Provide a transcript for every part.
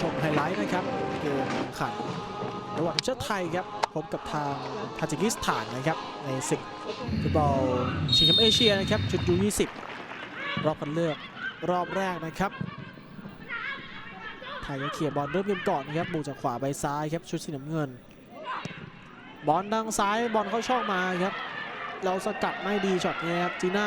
ชมไฮไลท์นะครับเกมขันระหว่างทีมชาติไทยครับพบกับทางทาจิกิสถานนะครับในศึกฟุตบอลชิงแชมป์เอเชียนะครับชุดยู20รอบคัดเลือกรอบแรกนะครับไทยก็เคลียบอลเริ่มเกมก่อนนะครับบูจากขวาไปซ้ายครับชุดสีน้ำเงิน บอลทางซ้ายบอลเข้าช่องมาครับเราสกัดไม่ดีช็อตนี้ครับจีน่า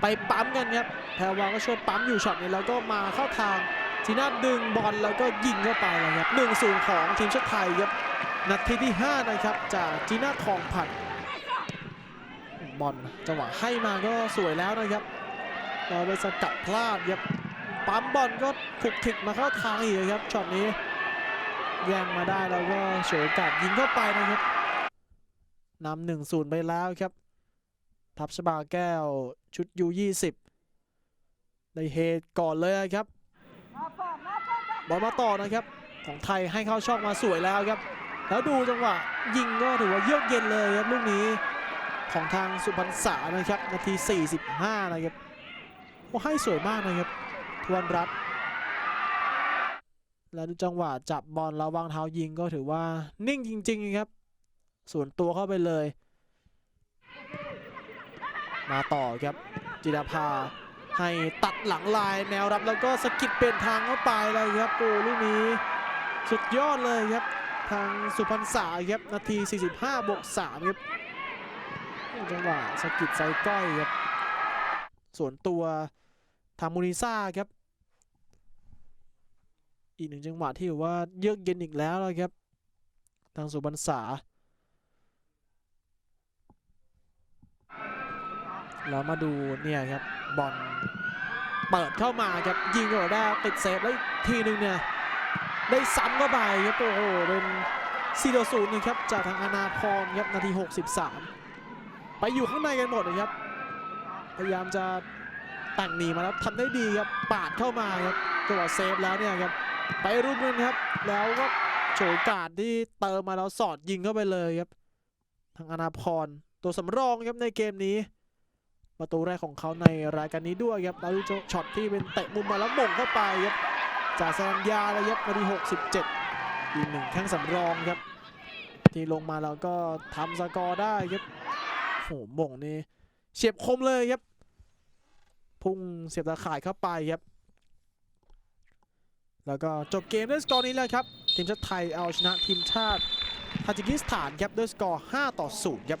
ไปปั๊มกันครับแพรวาก็ช่วยปั๊มอยู่ช็อตนี้แล้วก็มาเข้าทาง จีน่าดึงบอลแล้วก็ยิงเข้าไปเลยครับหนึ่งศูนย์ของทีมชาติไทยครับนาทีที่ 5 นะครับ จากจีน่าทองผัดบอลจังหวะให้มาก็สวยแล้วนะครับเราไปสกัดพลาดครับปั๊มบอลก็ถูกถิกมาเข้าทางอีกครับช็อตนี้แย่งมาได้แล้วก็เฉยกาสยิงเข้าไปนะครับนำหนึ่งศูนย์ไปแล้วครับ ทัพชบาแก้วชุดยู20ในเฮดก่อนเลยครับ บอลมาต่อนะครับ ของไทยให้เข้าช่องมาสวยแล้วครับ แล้วดูจังหวะยิงก็ถือว่าเยือกเย็นเลยครับลูกนี้ของทางสุพรรณษานะครับนาที 45 นะครับโอ้ให้สวยมากนะครับทวนรัตแล้วดูจังหวะจับบอลแล้ววางเท้ายิงก็ถือว่านิ่งจริง ๆ ครับ ส่วนตัวเข้าไปเลย มาต่อครับจิรภา ให้ตัดหลังลายแนวรับแล้วก็สกิดเป็นทางเข้าไปเลยครับโอ้ลูกนี้สุดยอดเลยครับ ทางสุพรรณษาครับนาที 45บวก3ครับจังหวะสกิดไซก้อยครับส่วนตัวทางมูนิซ่าครับ อีกหนึ่งจังหวะที่ว่าเยือกเย็นอีกแล้วเลยครับ ทางสุพรรณษา แล้วมาดูเนี่ยครับบอลเปิดเข้ามาครับยิงก็ได้ติดเซฟแล้วทีหนึ่งเนี่ยได้ซ้ำเข้าไปครับโอ้โหเป็น4ต่อ0นะครับจากทางอาณาพรครับนาที 63 ไปอยู่ข้างในกันหมดนะครับพยายามจะแต่งหนีมาแล้วทำได้ดีครับปาดเข้ามาครับจังหวะเซฟแล้วเนี่ยครับไปรุ่นนึงครับ แล้วก็โฉวยโอกาสที่เติมมาแล้วสอดยิงเข้าไปเลยครับ ทางอาณาพรตัวสำรองครับในเกมนี้ ประตูแรกของเขาในรายการนี้ด้วยครับแล้วดูช็อตที่เป็นเตะมุมมาแล้วม่งเข้าไปครับจากแซนยาเลยครับนาที67 อีกหนึ่งแข้งสำรองครับ ที่ลงมาแล้วก็ทำสกอร์ได้ครับโหม่งนี่เฉียบคมเลยครับ พุ่งเสียบตะข่ายเข้าไปครับ แล้วก็จบเกมด้วยสกอร์นี้เลยครับ ทีมชาติไทยเอาชนะทีมชาติทาจิกิสถานครับด้วยสกอร์ 5 ต่อ 0 ครับ